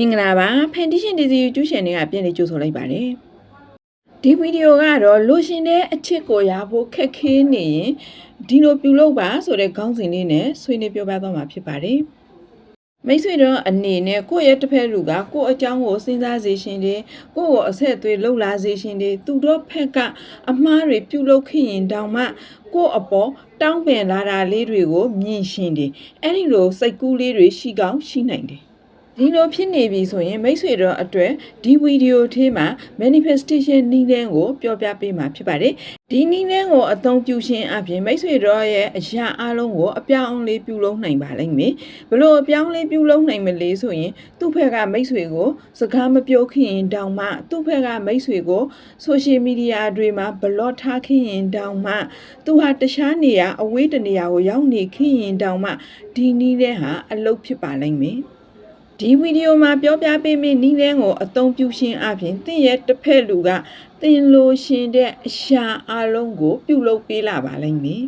မင်္ဂလာပါဖန်တီရှင်ဒီစီ YouTube channel ကပြန်လည်ကြိုဆိုလိုက်ပါတယ်ဒီဗီဒီယိုကတော့လိုရှင်တဲ့အချစ်ကိုရဖို့ခက်ခဲနေရင်ဒီလိုပြုလုပ်ပါဆိုတဲ့ခေါင်းစဉ်လေးနဲ့ဆွေးနွေးပြောပြသွားမှာဖြစ်ပါတယ်မိတ်ဆွေတို့အနေနဲ့ကိုယ့်ရဲ့တစ်ဖက်လူကကိုယ့်အကြောင်းကိုစဉ်းစားစေရှင်တယ်ကိုယ့်ကိုအဆက်အသွေးလှုပ်လာစေရှင်တယ်သူတို့ဖက်ကအမှားတွေပြုလုပ်ခင်ရင်တောင်မှကိုယ့်အပေါ်တောင်းပန်လာတာလေးတွေကိုမြင်ရှင်တယ်အဲ့ဒီလိုစိတ်ကူးလေးတွေရှိကောင်းရှိနိုင်တယ် ဒီလိုဖြစ်နေပြီဆိုရင်မိတ်ဆွေတို့အတွက်ဒီဗီဒီယိုထဲမှာ manifestation နည်းလမ်းကိုပြောပြပေးမှာဖြစ်ပါတယ်။ဒီနည်းလမ်းကိုအသုံးပြုခြင်းအပြင်မိတ်ဆွေတို့ရဲ့အရာအလုံးကိုအပြောင်းအလဲပြုလုပ်နိုင်ပါလိမ့်မယ်။ဘလို့အပြောင်းအလဲပြုလုပ်နိုင်မလဲဆိုရင်သူ့ဖက်ကမိတ်ဆွေကိုစကားမပြောခင်ရင်တောင်မှသူ့ဖက်ကမိတ်ဆွေကို social media တွေမှာ blog ထားခင်ရင်တောင်မှသူဟာတခြားနေရာအဝေးတနေရာကိုရောက်နေခင်ရင်တောင်မှဒီနည်းလမ်းဟာအလုပ်ဖြစ်ပါလိမ့်မယ်။ ဒီဗီဒီယိုမှာပြောပြပေးမယ့်နည်းလမ်းကိုအသုံးပြုခြင်းအပြင်သင်ရဲ့တစ်ဖက်လူကသင်လိုရှင်တဲ့အရာအလုံးကို ပြုလုပ်ပေးလာပါလိမ့်မယ်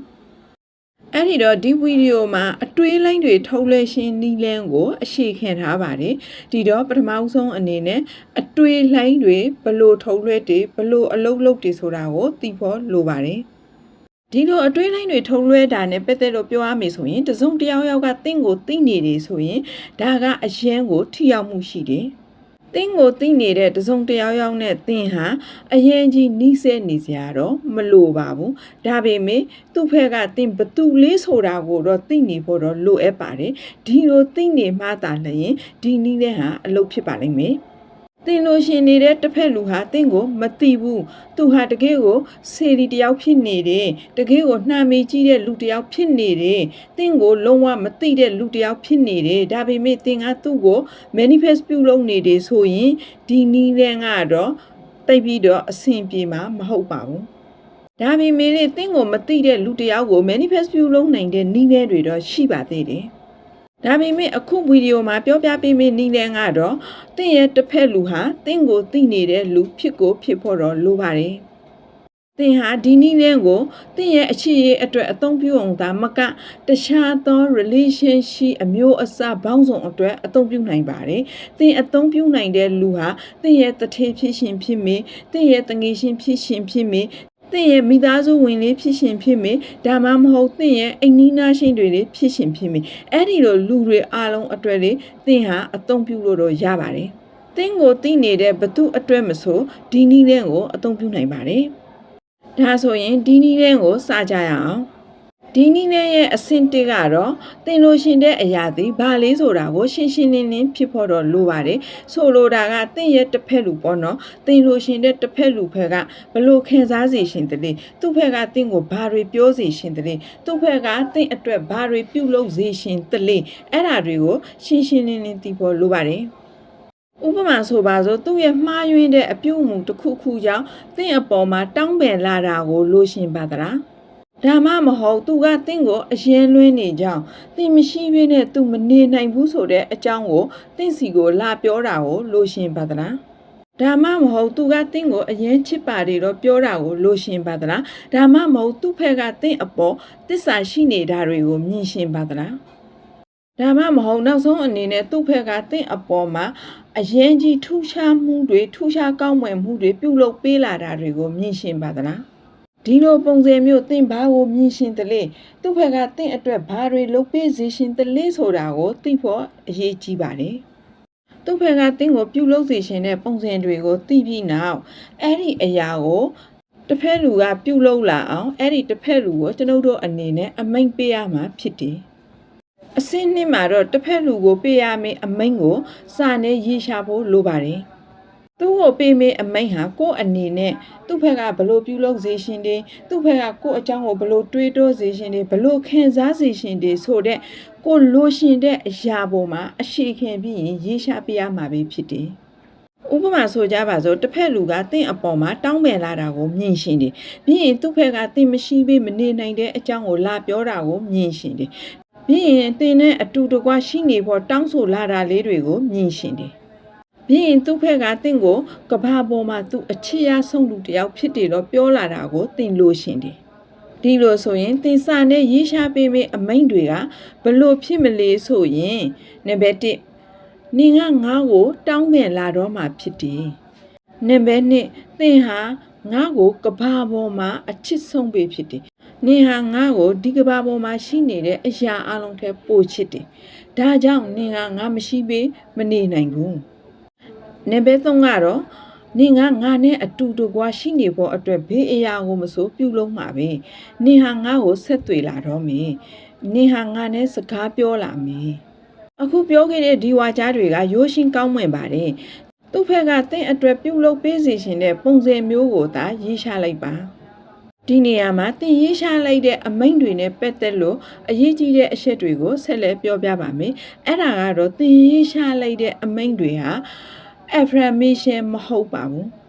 ။အဲ့ဒီတော့ဒီဗီဒီယိုမှာအတွေးလိုင်းတွေထုတ်လွှဲခြင်းနည်းလမ်းကို အရှိခံထားပါတယ်။ဒီတော့ပထမဆုံးအနေနဲ့အတွေးလိုင်းတွေဘလို့ထုတ်လွှဲတွေဘလို့အလုပ်လုပ်တွေဆိုတာကိုသိဖို့လိုပါတယ်။ ဒီလိုအတွင်းလိုင်းတွေထုံလွှဲတာနဲ့ပတ်သက်လို့ပြောရမယ်ဆိုရင်တစုံတစ်ယောက်ယောက်ကတင့်ကိုသိနေတယ်ဆိုရင်ဒါကအရန်ကိုထိရောက်မှုရှိတယ်။တင့်ကိုသိနေတဲ့တစုံတစ်ယောက်ယောက်နဲ့တင်ဟာအရင်ကြီးနှီးစဲနေစရာတော့မလိုပါဘူး။ဒါပေမဲ့သူ့ဖက်ကတင်ဘသူလေးဆိုတာကိုတော့သိနေဖို့တော့လိုအပ်ပါတယ်။ဒီလိုသိနေမှသာလျှင်ဒီနည်းနဲ့ဟာအလုပ်ဖြစ်ပါလိမ့်မယ်။ တင်လို့ရှင်နေတဲ့တစ်ဖက်လူဟာတင့်ကိုမသိဘူးသူဟာတကယ်ကိုစေဒီတယောက်ဖြစ်နေတယ်တကယ်ကိုနှမ်းမေးကြီးတဲ့လူတယောက်ဖြစ်နေတယ်တင့်ကိုလုံးဝမသိတဲ့လူတယောက်ဖြစ်နေတယ်ဒါပေမဲ့တင်ကသူ့ကို manifest ပြုလုပ်နေတယ်ဆိုရင်ဒီနီးလန်းကတော့တိတ်ပြီးတော့အဆင်ပြေမှာမဟုတ်ပါဘူးဒါပေမဲ့လေတင့်ကိုမသိတဲ့လူတယောက်ကို manifest ပြုလုပ်နိုင်တဲ့နည်းလမ်းတွေတော့ရှိပါသေးတယ် ဒါပေမဲ့အခုဗီဒီယိုမှာပြောပြပေးမယ့်နည်းလမ်းကတော့တင့်ရဲ့တစ်ဖက်လူဟာတင့်ကိုသိနေတဲ့လူဖြစ်ကိုဖြစ်ဖို့တော့လိုပါတယ်။သင်ဟာဒီနည်းလမ်းကိုတင့်ရဲ့အခြေရေးအတွက်အသုံးပြုအောင်သာမကတခြားသော relationship အမျိုးအစားပေါင်းစုံအတွက်အသုံးပြုနိုင်ပါတယ်။သင်အသုံးပြုနိုင်တဲ့လူဟာတင့်ရဲ့တထေးဖြစ်ရှင်ဖြစ်မေတင့်ရဲ့တငယ်ချင်းဖြစ်ရှင်ဖြစ်မေ တင့်ရဲ့မိသားစုဝင်လေးဖြစ်ရှင်ဖြစ်မေဒါမှမဟုတ်တင့်ရဲ့အိမ်နီးနားချင်းတွေလေးဖြစ်ရှင်ဖြစ်မေအဲ့ဒီလိုလူတွေအားလုံးအတွက်လေသင်ဟာအသုံးပြုလို့တော့ရပါတယ်။သင်ကိုသိနေတဲ့ဘသူအတွက်မဆိုဒီနည်းလမ်းကိုအသုံးပြုနိုင်ပါတယ်။ဒါဆိုရင်ဒီနည်းလမ်းကိုစကြရအောင်။ ဒီနည်းလမ်းရဲ့အဆင့်တစ်ကတော့သင်လို့ရှင်တဲ့အရာသည်ဘာလေးဆိုတာကိုရှင်းရှင်းလင်းလင်းဖြစ်ဖို့တော့လိုပါတယ်။ဆိုလိုတာကသင်ရဲ့တစ်ဖက်လူပေါ့နော်။သင်လို့ရှင်တဲ့တစ်ဖက်လူဖက်ကဘလို့ခံစားစေရှင်တည်းသူ့ဖက်ကသင်ကိုဘာတွေပြောစေရှင်တည်းသူ့ဖက်ကသင်အတွက်ဘာတွေပြုလုပ်စေရှင်တည်းအဲ့ဒါတွေကိုရှင်းရှင်းလင်းလင်းသိဖို့လိုပါတယ်။ဥပမာဆိုပါစို့သူ့ရဲ့မှားယွင်းတဲ့အပြုအမူတစ်ခုခုကြောင့်တင့်အပေါ်မှာတောင်းပန်လာတာကိုလိုရှင်ပါသလား ဒါမှမဟုတ်သူကတင့်ကိုအရင်လွှင်းနေကြောင်းတင်မရှိဘဲနဲ့သူမနေနိုင်ဘူးဆိုတဲ့အကြောင်းကိုတင့်စီကိုလာပြောတာကိုလိုရှင်ပါသလားဒါမှမဟုတ်သူကတင့်ကိုအရင်ချစ်ပါတယ်တော့ပြောတာကိုလိုရှင်ပါသလားဒါမှမဟုတ်သူ့ဖက်ကတင့်အပေါ်တစ္ဆာရှိနေတာတွေကိုမြင်ရှင်ပါသလားဒါမှမဟုတ်နောက်ဆုံးအနေနဲ့သူ့ဖက်ကတင့်အပေါ်မှာအရင်ကြီးထူးခြားမှုတွေထူးခြားကောင်းမွန်မှုတွေပြုလုပ်ပေးလာတာတွေကိုမြင်ရှင်ပါသလား ဒီလိုပုံစံမျိုးတင့်ဘာကိုမြင်ရှင်တလဲသူ့ဖက်ကတင့်အတွက်ဘာတွေလုပ်ပေးစေရှင်တလဲဆိုတာကိုသိဖို့အရေးကြီးပါတယ်သူ့ဖက်ကတင့်ကိုပြုလုပ်စေရှင်တဲ့ပုံစံတွေကိုသိပြီးနောက်အဲ့ဒီအရာကိုတစ်ဖက်လူကပြုလုပ်လာအောင်အဲ့ဒီတစ်ဖက်လူကိုကျွန်ုပ်တို့အနေနဲ့အမိန့်ပေးရမှာဖြစ်တယ်အစင်းနှစ်မှာတော့တစ်ဖက်လူကိုပေးရမယ့်အမိန့်ကိုစာနဲ့ရေးရှာဖို့လိုပါတယ်။ သူ့ကိုပေးမယ့်အမိန့်ဟာကိုယ့်အနေနဲ့သူ့ဘက်ကဘလို့ပြုလုပ်စေရှင်တွေသူ့ဘက်ကကိုယ့်အကြောင်းကိုဘလို့တွေးတောစေရှင်တွေဘလို့ခံစားစေရှင်တွေဆိုတဲ့ကိုယ်လိုရှင်တဲ့အရာပေါ်မှာအရှိခံပြီးရင်ရေးရှာပေးရမှာပဲဖြစ်တယ်။ဥပမာဆိုကြပါစို့တစ်ဖက်လူကတင့်အပေါ်မှာတောင်းပန်လာတာကိုမြင်ရှင်တယ်ပြီးရင်သူ့ဖက်ကတင့်မရှိဘဲမနေနိုင်တဲ့အကြောင်းကိုလာပြောတာကိုမြင်ရှင်တယ်ပြီးရင်တင်နဲ့အတူတကွရှိနေဖို့တောင်းဆိုလာတာလေးတွေကိုမြင်ရှင်တယ် ပြီးရင်သူ့ဖက်ကတင့်ကိုကဘာပေါ်မှာသူအချစ်ရဆုံးလူတစ်ယောက်ဖြစ်တယ်တော့ပြောလာတာကိုတင်လို့ရှင်တယ်ဒီလိုဆိုရင်သင်စာနဲ့ရေးရှားပေးမယ့်အမိန့်တွေကဘလို့ဖြစ်မလဲဆိုရင်နံပါတ်1နင်ကငါ့ကို တောင်းပန်လာတော့မှဖြစ်တယ်။နံပါတ်1သင်ဟာငါ့ကိုကဘာပေါ်မှာအချစ်ဆုံးပဲဖြစ်တယ်။နင်ဟာငါ့ကိုဒီကဘာပေါ်မှာရှိနေတဲ့အရာအလုံးထဲပို့ချစ်တယ်။ဒါကြောင့်နင်ကငါမရှိပေမနေနိုင်ဘူး။ နံပါတ်3ကတော့နင်ကငါနဲ့အတူတူကွာရှိနေဖို့အတွက်ဘေးအရာကိုမစိုးပြုလုပ်မှာပဲ။နင်ဟာငါ့ကိုဆက်သွေလာတော့မယ်။နင်ဟာငါနဲ့စကားပြောလာမယ်။အခုပြောခဲ့တဲ့ဒီဝါကြားတွေကရိုးရှင်းကောင်းမွန်ပါတယ်။သူ့ဖက်ကတင့်အတွက်ပြုတ်လုပ်ပေးစီရှင်တဲ့ပုံစံမျိုးကိုသာရေးရှာလိုက်ပါ။ဒီနေရာမှာတင်ရေးရှာလိုက်တဲ့အမိန့်တွေနဲ့ပတ်သက်လို့အရေးကြီးတဲ့အချက်တွေကိုဆက်လက်ပြောပြပါမယ်။အဲ့ဒါကတော့တင်ရေးရှာလိုက်တဲ့အမိန့်တွေဟာ affirmation မဟုတ်ပါဘူး။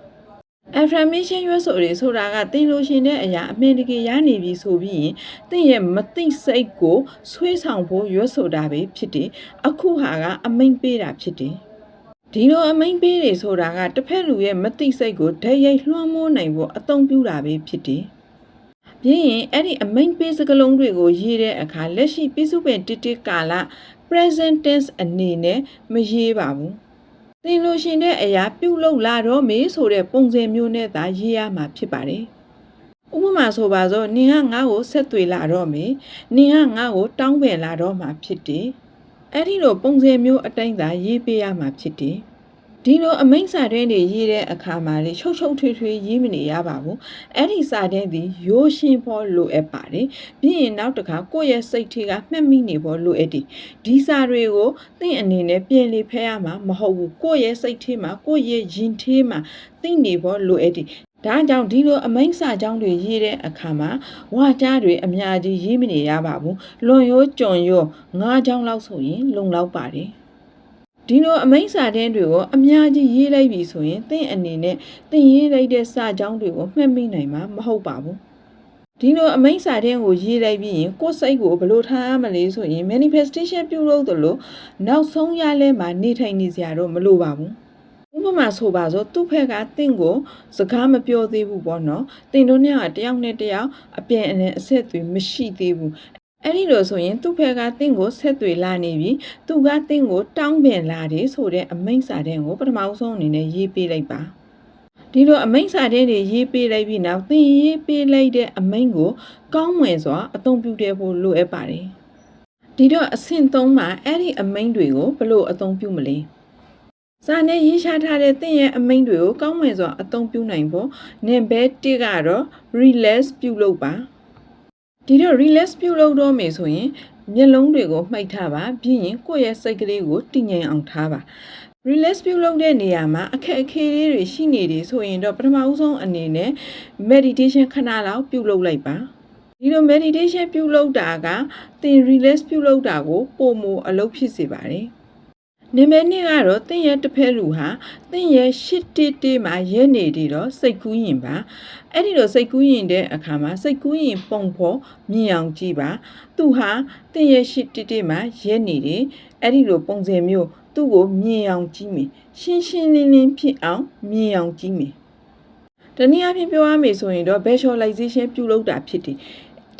affirmation ရွတ်ဆိုတွေဆိုတာကသင်လို့ရှင်တဲ့အရာအမှန်တကယ်ရနေပြီဆိုပြီးရင်သင်ရဲ့မသိစိတ်ကိုဆွေးဆောင်ဖို့ရွတ်ဆိုတာပဲဖြစ်တယ်အခုဟာကအမိန်ပေးတာဖြစ်တယ်ဒီလိုအမိန်ပေးတွေဆိုတာကတစ်ဖက်လူရဲ့မသိစိတ်ကိုဓာတ်ရိုက်လွှမ်းမိုးနိုင်ဖို့အသုံးပြုတာပဲဖြစ်တယ်ပြင်းရင်အဲ့ဒီအမိန်ပေးစကလုံးတွေကိုရေးတဲ့အခါလက်ရှိပြစုပင်တစ်တစ်ကာလ present tense အနေနဲ့မရေးပါဘူး သင်လို့ရှင်တဲ့အရာပြုတ်လောက်လာတော့မေဆိုတဲ့ပုံစံမျိုးနဲ့သာရေးရမှာဖြစ်ပါတယ်။ဥပမာဆိုပါစို့နင်ကငါ့ကိုဆက်သွေလာတော့မေနင်ကငါ့ကိုတောင်းပန်လာတော့မှာဖြစ်တယ်။အဲ့ဒီလိုပုံစံမျိုးအတိုင်းသာရေးပေးရမှာဖြစ်တယ်။ ဒီလိုအမိန့်စာတန်းတွေရေးတဲ့အခါမှာလေချုပ်ချုပ်ထွေးထွေးရေးမနေရပါဘူး။အဲ့ဒီစာတန်းဒီရိုးရှင်းဖို့လိုအပ်ပါတယ်။ပြီးရင်နောက်တစ်ခါကိုယ့်ရဲ့စိတ်ထဲကမှတ်မိနေဖို့လိုအပ်တယ်။ဒီစာတွေကိုသင်အနေနဲ့ပြင်လေဖဲရမှာမဟုတ်ဘူး။ကိုယ့်ရဲ့စိတ်ထဲမှာကိုယ့်ရဲ့ရင်ထဲမှာသိနေဖို့လိုအပ်တယ်။ဒါကြောင့်ဒီလိုအမိန့်စာကြောင်းတွေရေးတဲ့အခါမှာဝါကြားတွေအများကြီးရေးမနေရပါဘူး။လွန်ရိုးကြွန်ရိုးငါးကြောင်းလောက်ဆိုရင်လုံလောက်ပါတယ်။ ဒီလိုအမိန့်စာတန်းတွေကိုအများကြီးရေးလိုက်ပြီဆိုရင်သင်အနေနဲ့သင်ရေးလိုက်တဲ့စာကြောင်းတွေကိုမှတ်မိနိုင်မှာမဟုတ်ပါဘူးဒီလိုအမိန့်စာတန်းကိုရေးလိုက်ပြီးရင်ကိုယ်စိတ်ကိုဘယ်လိုထားရမလဲဆိုရင် manifestation ပြုလုပ်သလိုနောက်ဆုံးရလဲမှာနေထိုင်နေစရာတော့မလိုပါဘူးဥပမာဆိုပါစို့သူ့ဖက်ကတင့်ကိုစကားမပြောသေးဘူးပေါ့နော်တင်တို့နဲ့ကတယောက်နဲ့တယောက်အပြန်အလှန်အဆက်အသွယ်မရှိသေးဘူး အဲ့ဒီလိုဆိုရင်သူ့ဖက်ကတင့်ကိုဆက်သွယ်လာနေပြီသူကတင့်ကိုတောင်းပန်လာတယ်ဆိုတဲ့အမိန့်စာတန်းကိုပထမဆုံးအနေနဲ့ရေးပေးလိုက်ပါဒီလိုအမိန့်စာတန်းတွေရေးပေးလိုက်ပြီးနောက်သင်ရေးပေးလိုက်တဲ့အမိန့်ကိုကောင်းမွန်စွာအသုံးပြုတဲ့ဖို့လိုအပ်ပါတယ်ဒီတော့အဆင့်3မှာအဲ့ဒီအမိန့်တွေကိုဘယ်လိုအသုံးပြုမလဲစာနဲ့ရေးရှားထားတဲ့သင်ရဲ့အမိန့်တွေကိုကောင်းမွန်စွာအသုံးပြုနိုင်ဖို့နံပါတ်1ကတော့ relax ပြုလုပ်ပါ ဒီတော့ relax ပြုလုပ်တော့မယ်ဆိုရင်မျက်လုံးတွေကိုမှိတ်ထားပါပြီးရင်ကိုယ့်ရဲ့စိတ်ကလေးကိုတည်ငြိမ်အောင်ထားပါ relax ပြုလုပ်တဲ့နေရာမှာအခက်အခဲလေးတွေရှိနေတယ်ဆိုရင်တော့ပထမဦးဆုံးအနေနဲ့ meditation ခဏလောက်ပြုလုပ်လိုက်ပါဒီလို meditation ပြုလုပ်တာကသင် relax ပြုလုပ်တာကိုပုံမအလုပ်ဖြစ်စေပါတယ် နံပါတ်2ကတော့သင်ရဲ့တစ်ဖက်လူဟာသင်ရဲ့ရှစ်တစ်တစ်မှာရဲနေတယ်တော့စိတ်ကူးရင်ပါအဲ့ဒီလိုစိတ်ကူးရင်တဲ့အခါမှာစိတ်ကူးရင်ပုံဖို့မြင်အောင်ကြည့်ပါသူဟာသင်ရဲ့ရှစ်တစ်တစ်မှာရဲနေတယ်အဲ့ဒီလိုပုံစံမျိုးသူ့ကိုမြင်အောင်ကြည့်မယ်ရှင်းရှင်းလင်းလင်းဖြစ်အောင်မြင်အောင်ကြည့်မယ်တနည်းအားဖြင့်ပြောရမယ်ဆိုရင်တော့ visualization ပြုလုပ်တာဖြစ်တယ်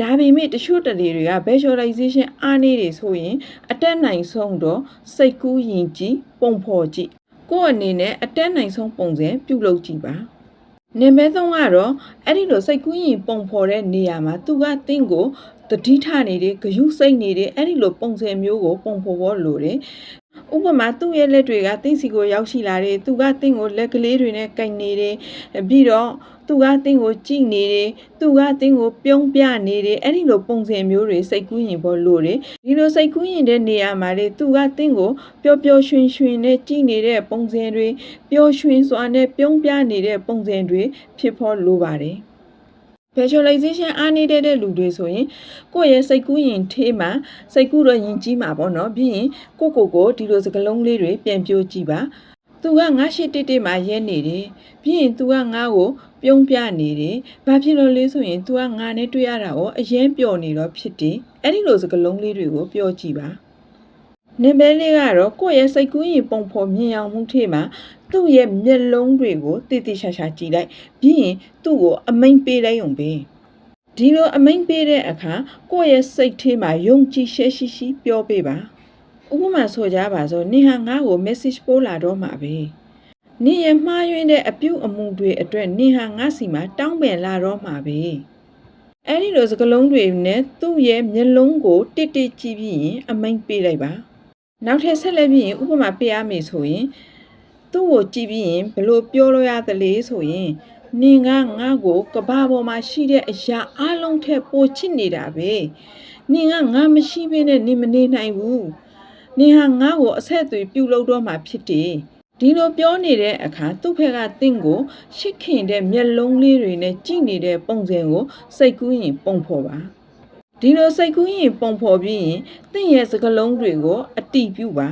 ဒါပေမဲ့တချို့တလေတွေက visualization အားနေတယ်ဆိုရင်အတက်နိုင်ဆုံးတော့စိတ်ကူးယဉ်ကြည်ပုံဖော်ကြည့်ကိုယ့်အနေနဲ့အတက်နိုင်ဆုံးပုံစံပြုလုပ်ကြည့်ပါနံပါတ်3ကတော့အဲ့ဒီလိုစိတ်ကူးရင်ပုံဖော်တဲ့နေရာမှာသူကတင့်ကိုတတိထနေတယ်ဂယုစိတ်နေတယ်အဲ့ဒီလိုပုံစံမျိုးကိုပုံဖော်ဖို့လိုတယ်ဥပမာသူ့ရဲ့လက်တွေကတင့်စီကိုရောက်ရှိလာတယ်သူကတင့်ကိုလက်ကလေးတွေနဲ့ကင်နေတယ်ပြီးတော့ သူကတင့်ကိုကြည့်နေတယ်သူကတင့်ကိုပြုံးပြနေတယ်အဲ့ဒီလိုပုံစံမျိုးတွေစိတ်ကူးရင်ဖို့လိုတယ်ဒီလိုစိတ်ကူးရင်တဲ့နေရာမှာလေသူကတင့်ကိုပျော်ပျော်ရွှင်ရွှင်နဲ့ကြည့်နေတဲ့ပုံစံတွေပျော်ရွှင်စွာနဲ့ပြုံးပြနေတဲ့ပုံစံတွေဖြစ်ဖို့လိုပါတယ် visualization အားနေတဲ့တဲ့လူတွေဆိုရင်ကိုယ့်ရဲ့စိတ်ကူးရင်ထေးမှာစိတ်ကူးတော့ယဉ်ကြီးမှာပေါ့နော်ပြီးရင်ကိုယ့်ကိုယ်ကိုဒီလိုစကလုံးလေးတွေပြန်ပြောကြည့်ပါ သူကငါရှိတစ်တစ်မှာရဲနေတယ် ပြီးရင် तू ကငါ့ကို ပြုံးပြနေတယ် ဘာဖြစ်လို့လဲဆိုရင် तू ကငါနဲ့တွေ့ရတာကို အရင်ပျော်နေတော့ဖြစ်တယ် အဲ့ဒီလိုစကလုံးလေးတွေကို ပြောကြည့်ပါ နံပါတ်လေးကတော့ ကိုယ့်ရဲ့စိတ်ကူးရင်ပုံဖော်မြင်အောင်မှုထေးမှာ သူ့ရဲ့မျက်လုံးတွေကိုတည်တည်ရှာရှာကြည့်လိုက် ပြီးရင် သူ့ကို အမိန်ပေးလိုက်ုံပဲ ဒီလိုအမိန်ပေးတဲ့အခါ ကိုယ့်ရဲ့စိတ်ထဲမှာ ယုံကြည်ရှဲရှိရှိ ပြောပေးပါ ဥဥပမာဆိုကြပါစို့နင်ဟာငါ့ကို message ပို့လာတော့မှာပဲနင်ရဲ့မှားယွင်းတဲ့အပြုအမူတွေအတွက်နင်ဟာငါ့စီမှာတောင်းပန်လာတော့မှာပဲအဲ့ဒီလိုစကလုံးတွေနဲ့သူ့ရဲ့မျက်လုံးကိုတစ်တစ်ကြည့်ပြီးရင်အမိန်ပေးလိုက်ပါနောက်ထပ်ဆက်လက်ပြီးရင်ဥပမာပေးရမယ်ဆိုရင်သူ့ကိုကြည့်ပြီးရင်ဘယ်လို့ပြောလို့ရသလဲဆိုရင်နင်ကငါ့ကိုကဘာပေါ်မှာရှိတဲ့အရာအလုံးထက်ပိုချစ်နေတာပဲနင်ကငါမရှိဘဲနဲ့နင်မနေနိုင်ဘူး နင်ဟာငါ့ကိုအဆက်အသွယ်ပြုလုပ်တော့မှဖြစ်တယ်ဒီလိုပြောနေတဲ့အခါသူ့ဖက်ကတင့်ကိုရှစ်ခင်တဲ့မျက်လုံးလေးတွေနဲ့ကြည့်နေတဲ့ပုံစံကိုစိတ်ကူးရင်ပုံဖော်ပါဒီလိုစိတ်ကူးရင်ပုံဖော်ပြီးရင်တင့်ရဲ့စကလုံးတွေကိုအတိပြုပါ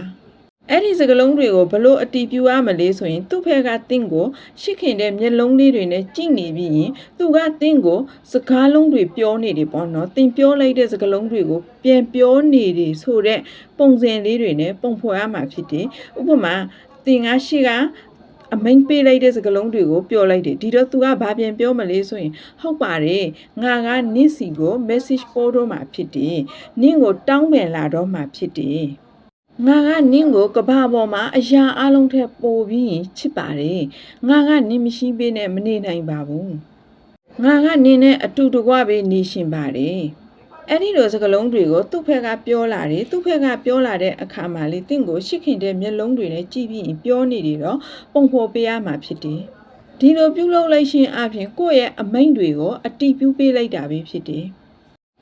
အဲ့ဒီစကလုံးတွေကိုဘလို့အတီးပြူရမလဲဆိုရင်သူ့ဖက်ကတင့်ကိုရှစ်ခင်တဲ့မျက်လုံးလေးတွေနဲ့ကြည့်နေပြီးရင်သူကတင့်ကိုစကားလုံးတွေပြောနေတယ်ပေါ့နော်တင်ပြောလိုက်တဲ့စကလုံးတွေကိုပြန်ပြောနေတယ်ဆိုတဲ့ပုံစံလေးတွေနဲ့ပုံဖော်ရမှာဖြစ်တယ်ဥပမာတင်ကရှိကအမိန်ပေးလိုက်တဲ့စကလုံးတွေကိုပြောလိုက်တယ်ဒီတော့သူကဘာပြန်ပြောမလဲဆိုရင်ဟုတ်ပါတယ်ငါကနင့်စီကို message ပို့တော့မှာဖြစ်တယ်နင့်ကိုတောင်းပန်လာတော့မှာဖြစ်တယ် ငါကနင့်ကိုကဘာပေါ်မှာအရာအလုံးထက်ပိုပြီးရင်ချစ်ပါတယ်ငါကနင့်မရှိပေးနဲ့မနေနိုင်ပါဘူးငါကနင့်နဲ့အတူတကွပဲနေရှင်ပါတယ်အဲ့ဒီလိုစကားလုံးတွေကိုသူ့ဖက်ကပြောလာတယ်သူ့ဖက်ကပြောလာတဲ့အခါမှာလေတင့်ကိုရှစ်ခင်တဲ့မျက်လုံးတွေနဲ့ကြည့်ပြီးရင်ပြောနေတယ်တော့ပုံဖော်ပေးရမှာဖြစ်တယ်ဒီလိုပြုလုပ်လိုက်ရှင်အပြင်ကိုယ့်ရဲ့အမိန့်တွေကိုအတီးပြုပေးလိုက်တာပဲဖြစ်တယ်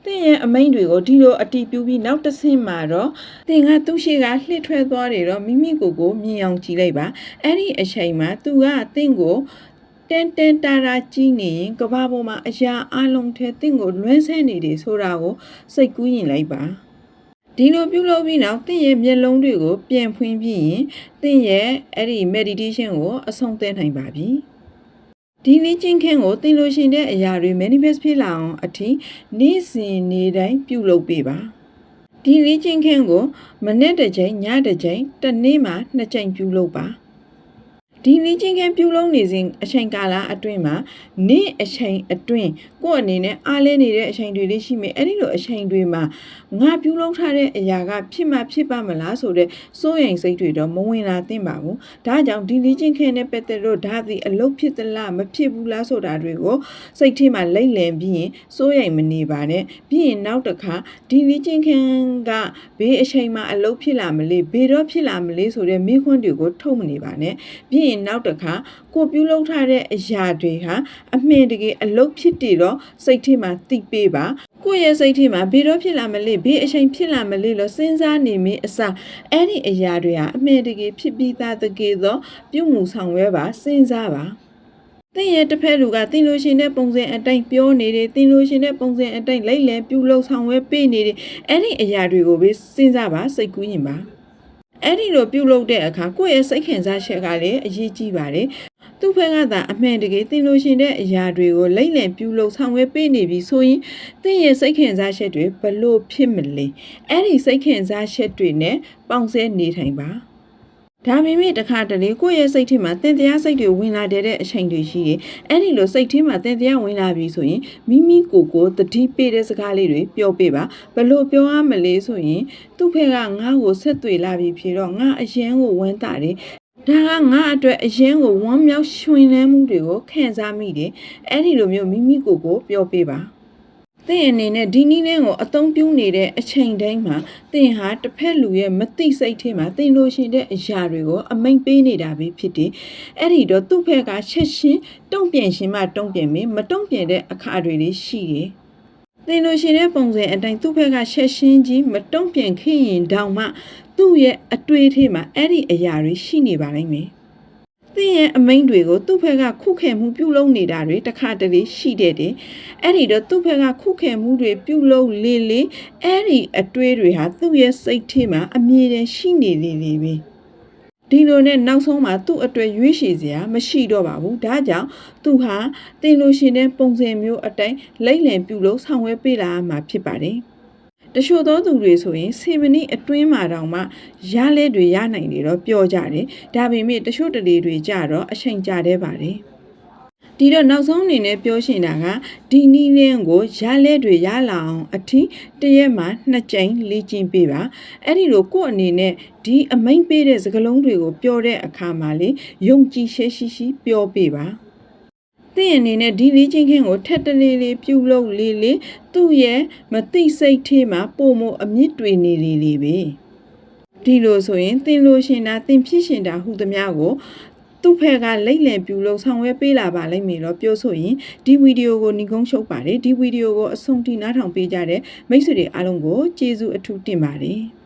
သင်ရဲ့အမိန့်တွေကိုဒီလိုအတီးပြူပြီးနောက်တစ်ဆင့်မှာတော့သင်ကသူ့ရှိကလှစ်ထွက်သွားတယ်တော့မိမိကိုယ်ကိုမြင်အောင်ကြည့်လိုက်ပါအဲ့ဒီအချိန်မှာသူကသင်ကိုတန်တန်တာတာကြည့်နေရင်ကဘာပေါ်မှာအရာအလုံးထဲသင်ကိုလွှမ်းဆဲနေတယ်ဆိုတာကိုစိတ်ကူးရင်လိုက်ပါဒီလိုပြုလုပ်ပြီးနောက်သင်ရဲ့မျက်လုံးတွေကိုပြန်ဖွင့်ပြီးရင်သင်ရဲ့အဲ့ဒီ meditation ကိုအဆုံးသတ်နိုင်ပါပြီ ဒီလေ့ကျင့်ခန်းကိုသင်လို့ရှင်တဲ့အရာတွေ manifest ဖြစ်လာအောင်အထိနေ့စဉ်နေ့တိုင်းပြုလုပ်ပေးပါဒီလေ့ကျင့်ခန်းကို မနေ့တစ်ချိန်ညတစ်ချိန်တစ်နေ့မှာနှစ်ချိန်ပြုလုပ်ပါ ဒီလေ့ကျင့်ခန်းပြုလုပ်နေစဉ်အချိန်ကာလအတွင်းမှာနေ့အချိန်အတွင်းကိုယ့်အနေနဲ့အားလဲနေတဲ့အချိန်တွေလေးရှိမယ်အဲ့ဒီလိုအချိန်တွေမှာငါပြုလုပ်ထားတဲ့အရာကဖြစ်မှဖြစ်ပါမလားဆိုတဲ့စိုးရိမ်စိတ်တွေတော့မဝင်လာသင့်ပါဘူးဒါကြောင့်ဒီလေ့ကျင့်ခန်းနဲ့ပတ်သက်လို့ဒါသည်အလုပ်ဖြစ်သလားမဖြစ်ဘူးလားဆိုတာတွေကိုစိတ်ထဲမှာလိမ့်လည်ပြီးရင်စိုးရိမ်မနေပါနဲ့ပြီးရင်နောက်တစ်ခါဒီလေ့ကျင့်ခန်းကဘေးအချိန်မှာအလုပ်ဖြစ်လာမလဲဘေတော့ဖြစ်လာမလဲဆိုတဲ့မိခွန်းတွေကိုထုတ်မနေပါနဲ့ပြီးရင်နောက်တစ်ခါကိုပြုလုပ်ထားတဲ့အရာတွေဟာအမှန်တကယ်အလုပ်ဖြစ်တည်တော့စိတ်ထဲမှာသိပေးပါကိုယ့်ရဲ့စိတ်ထဲမှာဘေတော့ဖြစ်လာမလဲဘေးအချိန်ဖြစ်လာမလဲလို့စဉ်းစားနေမိအစားအဲ့ဒီအရာတွေဟာအမှန်တကယ်ဖြစ်ပြီးသားတကယ်သောပြုမှုဆောင်ရွက်ပါစဉ်းစားပါသင်ရဲ့တစ်ဖက်လူကသင်လိုရှင်တဲ့ပုံစံအတိုင်းပြောနေတယ်သင်လိုရှင်တဲ့ပုံစံအတိုင်းလိုက်လံပြုလုပ်ဆောင်ဝဲပေးနေတယ်အဲ့ဒီအရာတွေကိုပဲစဉ်းစားပါစိတ်ကူးရင်ပါ အဲ့ဒီလိုပြုလုပ်တဲ့အခါကိုယ့်ရဲ့စိတ်ခံစားချက်ကလည်းအရေးကြီးပါတယ်သူ့ဖက်ကသာအမှန်တကယ်သင်လိုရှင်တဲ့အရာတွေကိုလိုက်လံပြုလုပ်ဆောင်ဝဲပေးနေပြီဆိုရင်သင်ရဲ့စိတ်ခံစားချက်တွေဘလို့ဖြစ်မလဲအဲ့ဒီစိတ်ခံစားချက်တွေနဲ့ပေါင်းစဲနေထိုင်ပါ ဒါပေမဲ့တခါတလေကိုယ့်ရဲ့စိတ်ထဲမှာတင်တရားစိတ်တွေဝင်လာတဲ့အချိန်တွေရှိတယ်။အဲ့ဒီလိုစိတ်ထဲမှာတင်တရားဝင်လာပြီဆိုရင်မိမိကိုယ်ကိုတတိပေးတဲ့စကားလေးတွေပြောပေးပါ။ဘလို့ပြောရမလဲဆိုရင်သူ့ဖက်ကငါ့ကိုဆက်သွေလာပြီဖြစ်တော့ငါအရင်ကိုဝမ်းတာတယ်။ဒါကငါအတွက်အရင်ကိုဝမ်းမြောက်ရှင်လန်းမှုတွေကိုခံစားမိတယ်။အဲ့ဒီလိုမျိုးမိမိကိုယ်ကိုပြောပေးပါ။ သင်အနေနဲ့ဒီနည်းနဲ့ကိုအသုံးပြုနေတဲ့အချိန်တိုင်းမှာသင်ဟာတစ်ဖက်လူရဲ့မသိစိတ်ထဲမှာသင်လိုရှင်တဲ့အရာတွေကိုအမိန်ပေးနေတာပဲဖြစ်တယ်။အဲ့ဒီတော့သူ့ဖက်ကချက်ချင်းတုံ့ပြန်ရှင်မှတုံ့ပြန်မယ်မတုံ့ပြန်တဲ့အခါတွေလေးရှိတယ်။သင်လိုရှင်တဲ့ပုံစံအတိုင်းသူ့ဖက်ကချက်ချင်းကြီးမတုံ့ပြန်ခင်ရင်တောင်မှသူ့ရဲ့အတွေ့အထိမှာအဲ့ဒီအရာတွေရှိနေပါလိမ့်မယ်။ သင်ရဲ့အမိန့်တွေကိုသူ့ဖက်ကခုခဲမှုပြုလုပ်နေတာတွေတခါတလေရှိတဲ့တယ်။အဲ့ဒီတော့သူ့ဖက်ကခုခဲမှုတွေပြုလုပ်လေလေအဲ့ဒီအတွေးတွေဟာသူ့ရဲ့စိတ်ထဲမှာအမြဲတမ်းရှိနေလေလေပဲ။ဒီလိုနဲ့နောက်ဆုံးမှာသူ့အတွက်ရွေးချယ်စရာမရှိတော့ပါဘူး။ဒါကြောင့်သူဟာတင်လို့ရှင်တဲ့ပုံစံမျိုးအတိုင်းလိမ့်လည်ပြုလုပ်ဆောင်ရွက်ပေးလာမှာဖြစ်ပါတယ်။တ ချို့သောသူတွေဆိုရင်7မိနစ်အတွင်းမှာတောင်မှရလဲတွေရနိုင်တယ်တော့ပြောကြတယ်ဒါပေမဲ့တချို့တလေတွေကြတော့အချိန်ကြာတဲ့ပါတယ်ဒီတော့နောက်ဆုံးအနေနဲ့ပြောရှင်တာကဒီနီးလင်းကိုရလဲတွေရလာအောင်အထီးတစ်ရက်မှာနှစ်ကြိမ်လေ့ကျင့်ပေးပါအဲ့ဒီလိုကိုယ့်အနေနဲ့ဒီအမိန်ပေးတဲ့စကားလုံးတွေကိုပြောတဲ့အခါမှာလေယုံကြည်ရှိရှိရှိပြောပေးပါ သင်အနေနဲ့ဒီလေ့ကျင့်ခင်းကိုထက်တလေးလေးပြုလုပ်လေးလေးသူ့ရဲ့မသိစိတ်ထဲမှာပုံမအမြင့်တွေနေလေးလေးပဲဒီလိုဆိုရင်သင်လို့ရှင်တာသင်ဖြစ်ရှင်တာဟုသမျှကိုသူ့ဖက်ကလိမ့်လည်ပြူလို့ဆောင်ရွက်ပေးလာပါလိမ့်မယ်တော့ပြောဆိုရင်ဒီဗီဒီယိုကိုညီကုန်းရှုပ်ပါတယ်ဒီဗီဒီယိုကိုအဆုံးထိနားထောင်ပေးကြတဲ့မိတ်ဆွေတွေအားလုံးကိုကျေးဇူးအထူးတင်ပါတယ်